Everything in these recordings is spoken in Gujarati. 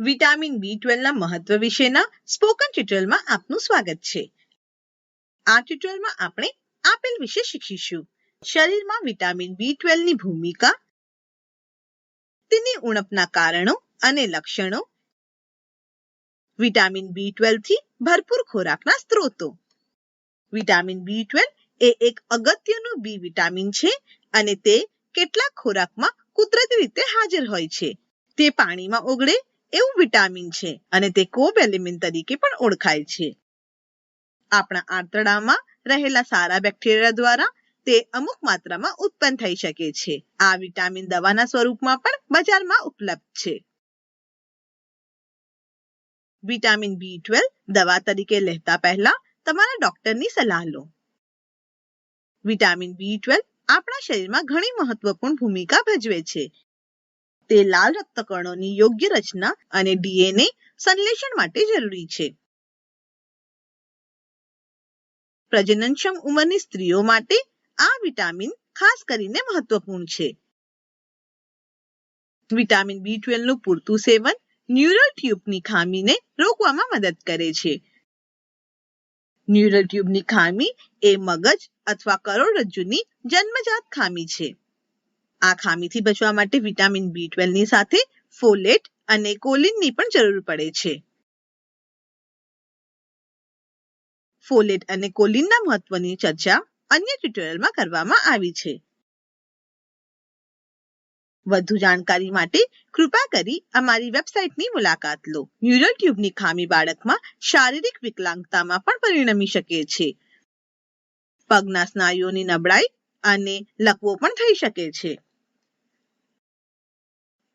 વિટામિન બી ટ્વેલ્વના મહત્વ વિશેના સ્પોકન ટ્યુટોરિયલમાં આપનું સ્વાગત છે. આ ટ્યુટોરિયલમાં આપણે આપેલ વિશે શીખીશું. શરીરમાં વિટામિન બી ટ્વેલ્વની ભૂમિકા, તેની ઉણપના કારણો અને લક્ષણો, વિટામિન બી ટ્વેલ્વથી ભરપૂર ખોરાકના સ્ત્રોતો. વિટામિન બી ટ્વેલ્વ એ એક અગત્યનું બી વિટામિન છે અને તે કેટલાક ખોરાકમાં કુદરતી રીતે હાજર હોય છે. તે પાણીમાં ઓગળે એવું વિટામિન છે અને તે કોબ એલિમેન્ટ તરીકે પણ ઓળખાય છે. આપણા આંતરડામાં રહેલા સારા બેક્ટેરિયા દ્વારા તે અમુક માત્રામાં ઉત્પન્ન થઈ શકે છે. આ વિટામિન દવાના સ્વરૂપમાં પણ બજારમાં ઉપલબ્ધ છે. વિટામિન બી ટ્વેલ્વ દવા તરીકે લેતા પહેલા તમારા ડોક્ટરની સલાહ લો. વિટામિન બી ટ્વેલ્વ આપણા શરીરમાં ઘણી મહત્વપૂર્ણ ભૂમિકા ભજવે છે. તે લાલ રક્તકણોની યોગ્ય રચના અને ડીએનએ સંશ્લેષણ માટે જરૂરી છે. પ્રજનનક્ષમ ઉંમરની સ્ત્રીઓ માટે આ વિટામિન ખાસ કરીને મહત્વપૂર્ણ છે. વિટામિન બી ટ્વેલ્વનું પૂરતું સેવન ન્યુરલ ટ્યુબની ખામીને રોકવામાં મદદ કરે છે. ન્યુરલ ટ્યુબની ખામી એ મગજ અથવા કરોડરજ્જુની જન્મજાત ખામી છે. આ ખામીથી બચવા માટે વિટામિન બી ટ્વેલ્વની સાથે ફોલેટ અને કોલિનની પણ જરૂર પડે છે. ફોલેટ અને કોલિનના મહત્વની ચર્ચા અન્ય ટ્યુટોરિયલમાં કરવામાં આવી છે. વધુ જાણકારી માટે કૃપા કરી અમારી વેબસાઇટની મુલાકાત લો. ન્યુરલ ટ્યુબની ખામી બાળકમાં શારીરિક વિકલાંગતામાં પણ પરિણમી શકે છે. પગના સ્નાયુઓની નબળાઈ અને લકવો પણ થઈ શકે છે.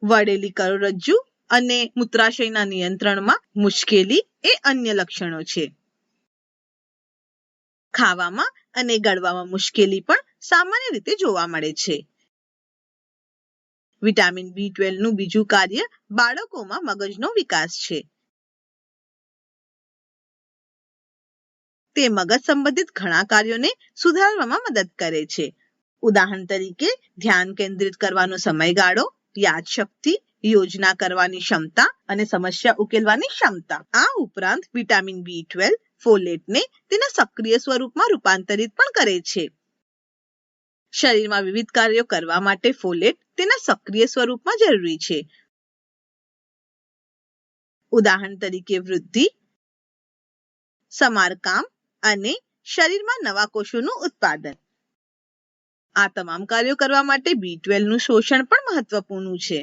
વળેલી કરોરજ્જુ અને મૂત્રાશયના નિયંત્રણમાં મુશ્કેલી એ અન્ય લક્ષણો છે. ખાવામાં અને ગળવામાં મુશ્કેલી પણ સામાન્ય રીતે જોવા મળે છે. વિટામિન બી ટ્વેલ્વનું બીજું કાર્ય બાળકોમાં મગજનો વિકાસ છે. તે મગજ સંબંધિત ઘણા કાર્યોને સુધારવામાં મદદ કરે છે. ઉદાહરણ તરીકે, ધ્યાન કેન્દ્રિત કરવાનો સમયગાળો યાદશક્તિ, યોજના કરવાની ક્ષમતા અને સમસ્યા ઉકેલવાની ક્ષમતા. આ ઉપરાંત વિટામિન બી ટ્વેલ્વ ફોલેટને તેના સક્રિય સ્વરૂપમાં રૂપાંતરિત પણ કરે છે. શરીરમાં વિવિધ કાર્યો કરવા માટે ફોલેટ તેના સક્રિય સ્વરૂપમાં જરૂરી છે. ઉદાહરણ તરીકે વૃદ્ધિ, સમારકામ અને શરીરમાં નવા કોષોનું ઉત્પાદન. આ તમામ કાર્યો કરવા માટે બી ટ્વેલ્વનું શોષણ પણ મહત્વપૂર્ણ છે.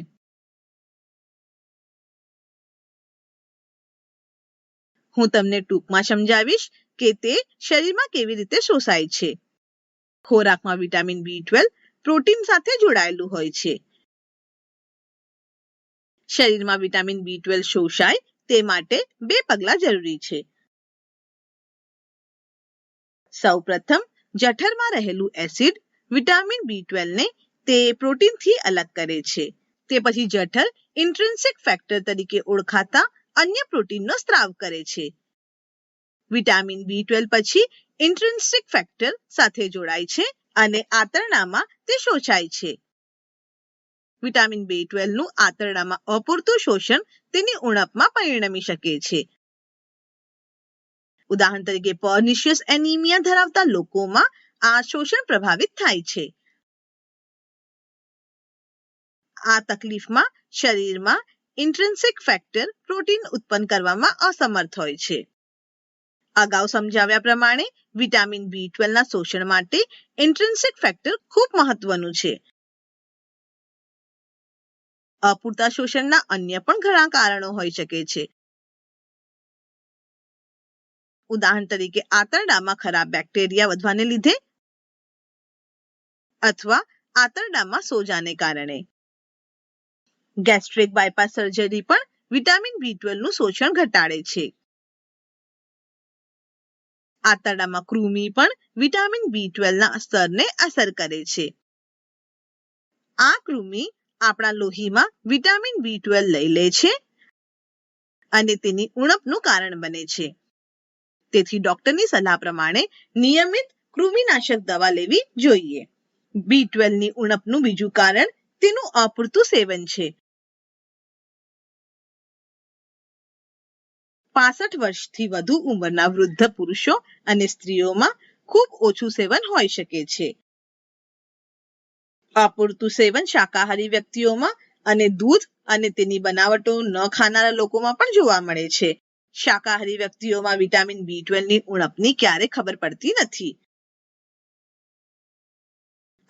હું તમને ટૂંકમાં સમજાવીશ કે તે શરીરમાં કેવી રીતે શોષાય છે. ખોરાકમાં વિટામિન બી ટ્વેલ્વ પ્રોટીન સાથે જોડાયેલું હોય છે. શરીરમાં વિટામિન બી ટ્વેલ્વ શોષાય તે માટે બે પગલાં જરૂરી છે. સૌપ્રથમ, જઠરમાં રહેલું એસિડ વિટામિન બી ટ્વેલ્વને તે પ્રોટીનથી અલગ કરે છે. તે પછી જઠર ઇન્ટ્રિન્સિક ફેક્ટર તરીકે ઓળખાતા અન્ય પ્રોટીનનો સ્ત્રાવ કરે છે. વિટામિન બી પછી ઇન્ટ્રિન્સિક ફેક્ટર સાથે જોડાય છે અને આંતરડામાં તે શોષાય છે. વિટામિન બી ટ્વેલ્વનું આંતરડામાં અપૂરતું શોષણ તેની ઉણપમાં પરિણમી શકે છે. ઉદાહરણ તરીકે પર્નિશિયસ એનિમિયા ધરાવતા લોકોમાં આ શોષણ પ્રભાવિત થાય છે. આ તકલીફમાં શરીરમાં ઇન્ટ્રિન્સિક ફેક્ટર પ્રોટીન ઉત્પન્ન કરવામાં અસમર્થ હોય છે. અગાઉ સમજાવ્યા પ્રમાણે વિટામિન બી ટ્વેલ્વના શોષણ માટે ઇન્ટ્રિન્સિક ફેક્ટર ખૂબ મહત્વનું છે. અપૂરતા શોષણના અન્ય પણ ઘણા કારણો હોઈ શકે છે. ઉદાહરણ તરીકે આંતરડામાં ખરાબ બેક્ટેરિયા વધવાને લીધે અથવા આંતરડામાં સોજાને કારણે. ગેસ્ટ્રિક બાયપાસ સર્જરી પણ વિટામિન બી નું શોષણ ઘટાડે છે. આંતરડામાં કૃમિ પણ વિટામિન બી ના સ્તરને અસર કરે છે. આ કૃમિ આપણા લોહીમાં વિટામિન બી લઈ લે છે અને તેની ઉણપનું કારણ બને છે. તેથી ડોક્ટરની સલાહ પ્રમાણે નિયમિત કૃમિનાશક દવા લેવી જોઈએ. બી ટ્વેલ્વની ઉણપનું બીજું કારણ તેનું અપૂરતું સેવન છે. પાસઠ વર્ષથી વધુ ઉંમરના વૃદ્ધ પુરુષો અને સ્ત્રીઓમાં ખૂબ ઓછું સેવન હોઈ શકે છે. અપૂરતું સેવન શાકાહારી વ્યક્તિઓમાં અને દૂધ અને તેની બનાવટો ન ખાનારા લોકોમાં પણ જોવા મળે છે. શાકાહારી વ્યક્તિઓમાં વિટામિન બી ની ઉણપની ક્યારે ખબર પડતી નથી.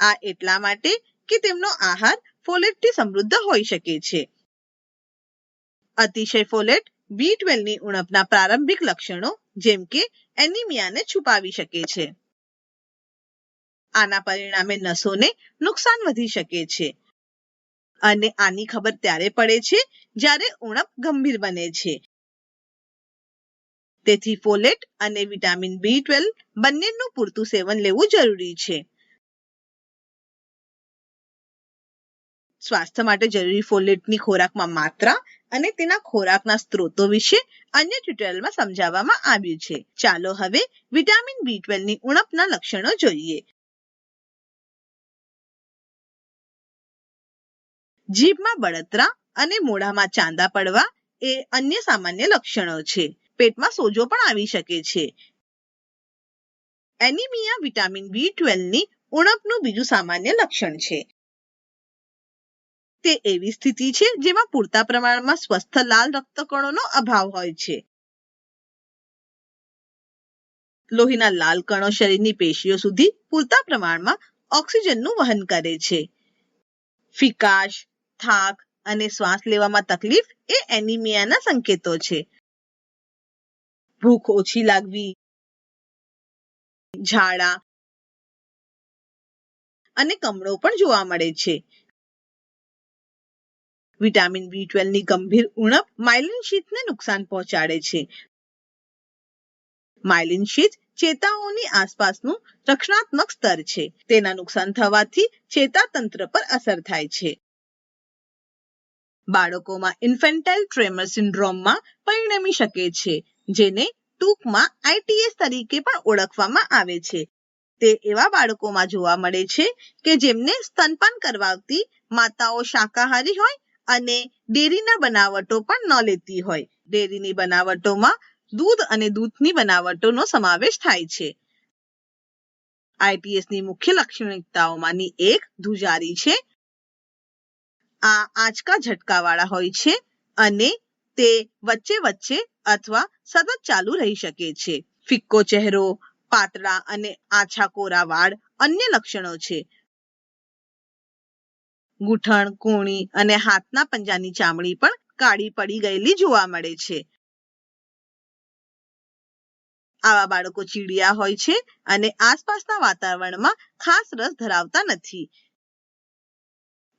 આ એટલા માટે કે તેમનો આહાર ફોલેટથી સમૃદ્ધ હોઈ શકે છે. અતિશય ફોલેટ બી ની ઉણપના પ્રારંભિક લક્ષણો જેમ કે એનિમિયાને છુપાવી શકે છે. આના પરિણામે નસોને નુકસાન વધી શકે છે. અને આની ખબર ત્યારે પડે છે જ્યારે ઉણપ ગંભીર બને છે. તેથી ફોલેટ અને વિટામિન બી ટ્વેલ્વ બંનેનું પૂરતું સેવન લેવું જરૂરી છે. સ્વાસ્થ્ય માટે જરૂરી ફોલેટની ખોરાકમાં માત્રા અને તેના ખોરાકના સ્ત્રોતો વિશે અન્ય ટ્યુટોરિયલમાં સમજાવવામાં આવ્યું છે. ચાલો હવે વિટામિન બી ની ઉણપના લક્ષણો જોઈએ. જીભમાં બળતરા અને મોઢામાં ચાંદા પડવા એ અન્ય સામાન્ય લક્ષણો છે. પેટમાં સોજો પણ આવી શકે છે. એનિમિયા વિટામિન બી ની ઉણપનું બીજું સામાન્ય લક્ષણ છે. તે એવી સ્થિતિ છે જેમાં પૂરતા પ્રમાણમાં સ્વસ્થ લાલ રક્તકણોનો અભાવ હોય છે. લોહીના લાલ કણો શરીરની પેશીઓ સુધી પૂરતા પ્રમાણમાં ઓક્સિજનનું વહન કરે છે. ફિકાશ, થાક અને શ્વાસ લેવામાં તકલીફ એ એનિમિયાના સંકેતો છે. ભૂખ ઓછી લાગવી, ઝાડા અને કમળો પણ જોવા મળે છે. વિટામિન બી ની ગંભીર ઉણપ માયલિન શીથને નુકસાન પહોંચાડે છે. માયલિન શીથ ચેતાઓની આસપાસનું રક્ષણાત્મક સ્તર છે. તેના નુકસાન થવાથી ચેતાતંત્ર પર અસર થાય છે. બાળકોમાં ઇન્ફેન્ટાઇલ ટ્રેમર સિન્ડ્રોમમાં પરિણમી શકે છે, જેને ટૂંકમાં આઈટીએસ તરીકે પણ ઓળખવામાં આવે છે. તે એવા બાળકોમાં જોવા મળે છે કે જેમને સ્તનપાન કરવાતી માતાઓ શાકાહારી હોય અને ડેરીના બનાવટો પણ ન લેતી હોય. ડેરીની બનાવટોમાં દૂધ અને દૂધની બનાવટોનો સમાવેશ થાય છે. આઈપીએસની મુખ્ય લાક્ષણિકતાઓમાંની એક ધ્રુજારી છે. આ આંચકા ઝટકાવાળા હોય છે અને તે વચ્ચે વચ્ચે અથવા સતત ચાલુ રહી શકે છે. ફિક્કો ચહેરો, પાતળા અને આછા કોરા વાળ અન્ય લક્ષણો છે. ગૂંઠણ, કૂણી અને હાથના પંજાની ચામડી પણ કાળી પડી ગયેલી જોવા મળે છે. આવા બાળકો ચીડિયા હોય છે અને આસપાસના વાતાવરણમાં ખાસ રસ ધરાવતા નથી.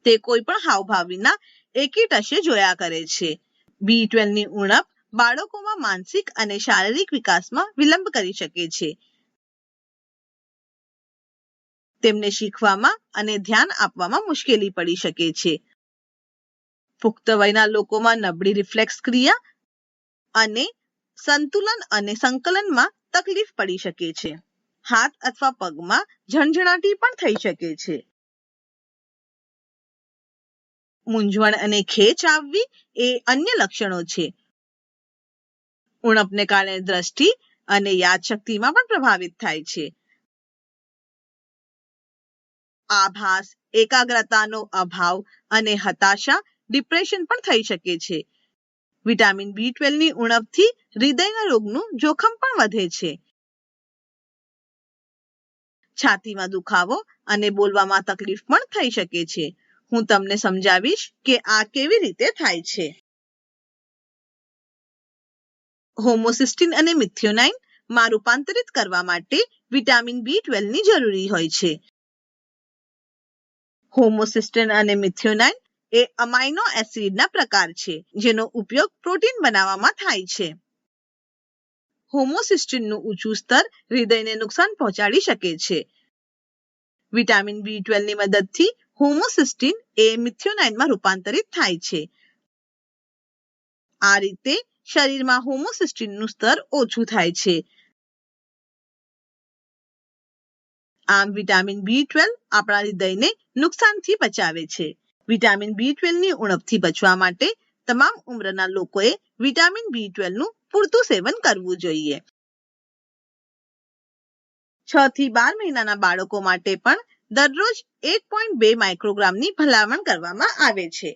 તે કોઈ પણ હાવભાવ વિના એકી જોયા કરે છે. બી ની ઉણપ બાળકોમાં માનસિક અને શારીરિક વિકાસમાં વિલંબ કરી શકે છે. તેમને શીખવામાં અને ધ્યાન આપવામાં મુશ્કેલી પડી શકે છે. પુખ્ત વયના લોકોમાં નબળી રિફ્લેક્સ ક્રિયા અને સંતુલન અને સંકલનમાં તકલીફ પડી શકે છે. હાથ અથવા પગમાં ઝણઝણાટી પણ થઈ શકે છે. મૂંઝવણ અને ખેંચ આવવી એ અન્ય લક્ષણો છે. ઉણપને કારણે દ્રષ્ટિ અને યાદશક્તિમાં પણ પ્રભાવિત થાય છે. આભાસ, એકાગ્રતાનો અભાવ અને હતાશા ડિપ્રેશન પણ થઈ શકે છે. વિટામિન બી ની ઉણપથી હૃદયના રોગનું જોખમ પણ વધે છે. છાતીમાં દુખાવો અને બોલવામાં તકલીફ પણ થઈ શકે છે. હું તમને સમજાવીશ કે આ કેવી રીતે થાય છે. હોમોસિસ્ટિન અને મિથ્યોનાઇનમાં રૂપાંતરિત કરવા માટે વિટામિન બી ની જરૂરી હોય છે. હોમોસિસ્ટિન અને મિથિયોનાઇન એ અમાઇનો એસિડના પ્રકાર છે, જેનો ઉપયોગ પ્રોટીન બનાવવામાં થાય છે. હોમોસિસ્ટિનનું ઊંચું સ્તર હૃદયને નુકસાન પહોંચાડી શકે છે. વિટામિન બી ની મદદથી હોમોસિસ્ટિન એ મિથિયોનાઇનમાં રૂપાંતરિત થાય છે. આ રીતે શરીરમાં હોમોસિસ્ટિનનું સ્તર ઓછું થાય છે. આમ વિટામિન બી ટ્વેલ્વ આપણા હૃદયને નુકસાનથી બચાવે છે. વિટામિન બી ની ઉણપથી બચવા માટે તમામ ઉંમરના લોકોએ વિટામિન બી નું પૂરતું સેવન કરવું જોઈએ. છ થી બાર મહિનાના બાળકો માટે પણ દરરોજ એક પોઈન્ટ બે માઇક્રોગ્રામની ભલામણ કરવામાં આવે છે.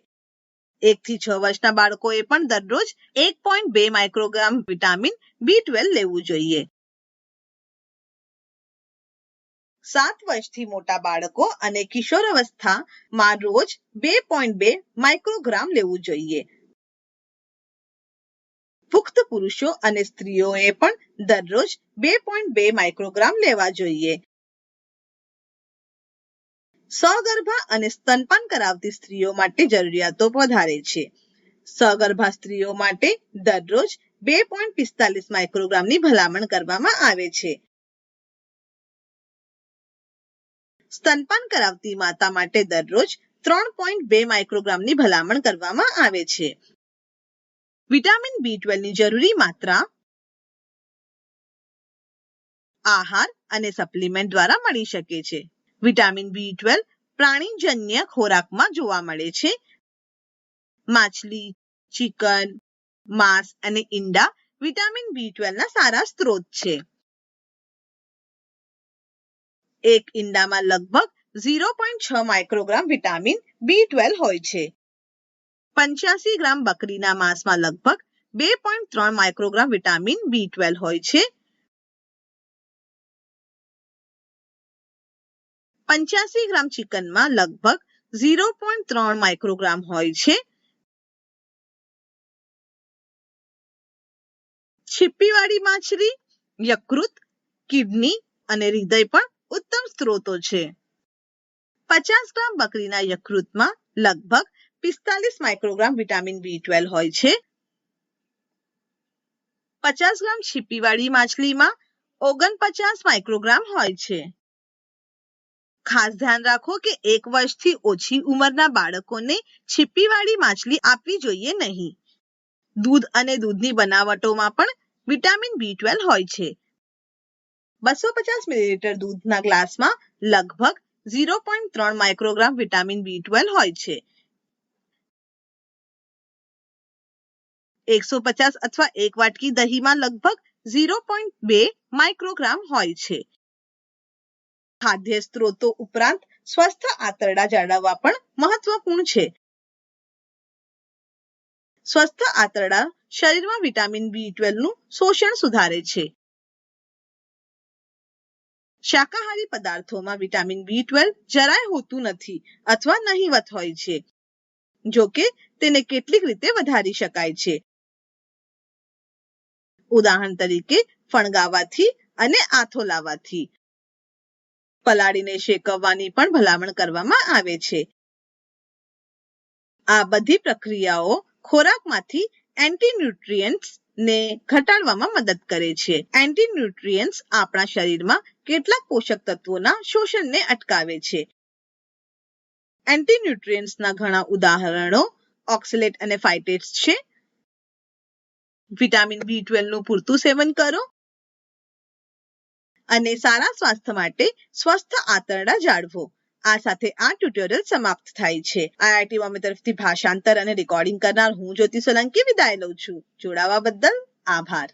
એક થી છ વર્ષના બાળકોએ પણ દરરોજ એક પોઈન્ટ બે માઇક્રોગ્રામ વિટામિન બી ટ્વેલ્વ લેવું જોઈએ. સાત વર્ષથી મોટા બાળકો અને કિશોરાવસ્થામાં રોજ બે પોઈન્ટ બે માઇક્રોગ્રામ લેવું જોઈએ. પુખ્ત પુરુષો અને સ્ત્રીઓએ પણ દરરોજ બે પોઈન્ટ બે માઇક્રોગ્રામ લેવા જોઈએ. સગર્ભા અને સ્તનપાન કરાવતી સ્ત્રીઓ માટે જરૂરિયાતો વધારે છે. સગર્ભા સ્ત્રીઓ માટે દરરોજ બે પોઈન્ટ પિસ્તાલીસ માઇક્રોગ્રામની ભલામણ કરવામાં આવે છે. સ્તનપાન કરાવતી માતા માટે દરરોજ ત્રણ પોઈન્ટ બે માઇક્રોગ્રામની ભલામણ કરવામાં આવે છે. વિટામિન બી ની જરૂરી માત્રા, આહાર અને સપ્લિમેન્ટ દ્વારા મળી શકે છે. વિટામિન બી ટ્વેલ્વ પ્રાણીજન્ય ખોરાકમાં જોવા મળે છે. માછલી, ચિકન, માંસ અને ઈંડા વિટામિન બી ના સારા સ્ત્રોત છે. એક ઈંડામાં લગભગ ઝીરો પોઈન્ટ છ માઇક્રોગ્રામ વિટામિન બી ટ્વેલ્વ હોય છે. પંચ્યાસી ગ્રામ બકરીના માંસમાં લગભગ બે પોઈન્ટ ત્રણ માઇક્રોગ્રામ વિટામિન બી ટ્વેલ્વ હોય છે. પંચ્યાસી ગ્રામ ચિકનમાં લગભગ ઝીરો પોઈન્ટ ત્રણ માઇક્રોગ્રામ હોય છે. છીપ્પીવાળી માછલી, યકૃત, કિડની અને હૃદય પણ ઉત્તમ સ્ત્રોતો છે. પચાસ ગ્રામ બકરીના યકૃતમાં લગભગ પિસ્તાલીસ માઇક્રોગ્રામ વિટામિન બી ટ્વેલ્વ હોય છે. પચાસ ગ્રામ છીપીવાળી માછલીમાં ઓગણપચાસ માઇક્રોગ્રામ હોય છે. ખાસ ધ્યાન રાખો કે એક વર્ષથી ઓછી ઉંમરના બાળકોને છીપીવાળી માછલી આપવી જોઈએ નહીં. દૂધ અને દૂધની બનાવટોમાં પણ વિટામિન બી ટ્વેલ્વ હોય છે. બસો પચાસ મિલીલીટર દૂધના ગ્લાસમાં લગભગ ઝીરો પોઈન્ટ ત્રણ માઇક્રોગ્રામ વિટામિન બી ટ્વેલ્વ હોય છે. એકસો પચાસ અથવા એક વાટકી દહીંમાં લગભગ ઝીરો પોઈન્ટ બે માઇક્રોગ્રામ હોય છે. ખાદ્ય સ્ત્રોતો ઉપરાંત સ્વસ્થ આંતરડા જાળવવા પણ મહત્વપૂર્ણ છે. સ્વસ્થ આંતરડા શરીરમાં વિટામિન બી નું શોષણ સુધારે છે. શાકાહારી પદાર્થોમાં વિટામિન બી ટ્વેલ્વ જરાય હોતું નથી અથવા નહીવત હોય છે, જો કે તેને કેટલીક રીતે વધારી શકાય છે. ઉદાહરણ તરીકે ફણગાવાથી અને આથો લાવવાથી. પલાળીને શેકવવાની પણ ભલામણ કરવામાં આવે છે. આ બધી પ્રક્રિયાઓ ખોરાકમાંથી એન્ટીન્યુટ્રિયન્ટ્સ ને ઘટાડવામાં મદદ કરે છે. એન્ટીન્યુટ્રિયન્ટ્સ આપણા શરીરમાં કેટલાક પોષક તત્વોના શોષણને અટકાવે છે. એન્ટીન્યુટ્રિયન્ટ્સના ઘણા ઉદાહરણો ઓક્સલેટ અને ફાઇટેટ્સ છે. વિટામિન બી નું પૂરતું સેવન કરો. અને સારા સ્વાસ્થ્ય માટે સ્વસ્થ આંતરડા જાળવો. આ સાથે આ ટ્યુટોરિયલ સમાપ્ત થાય છે. આઈઆઈટી બોમ્બે તરફથી ભાષાંતર અને રેકોર્ડિંગ કરનાર હું જ્યોતિ સોલંકી વિદાય લઉં છું. જોડાવા બદલ આભાર.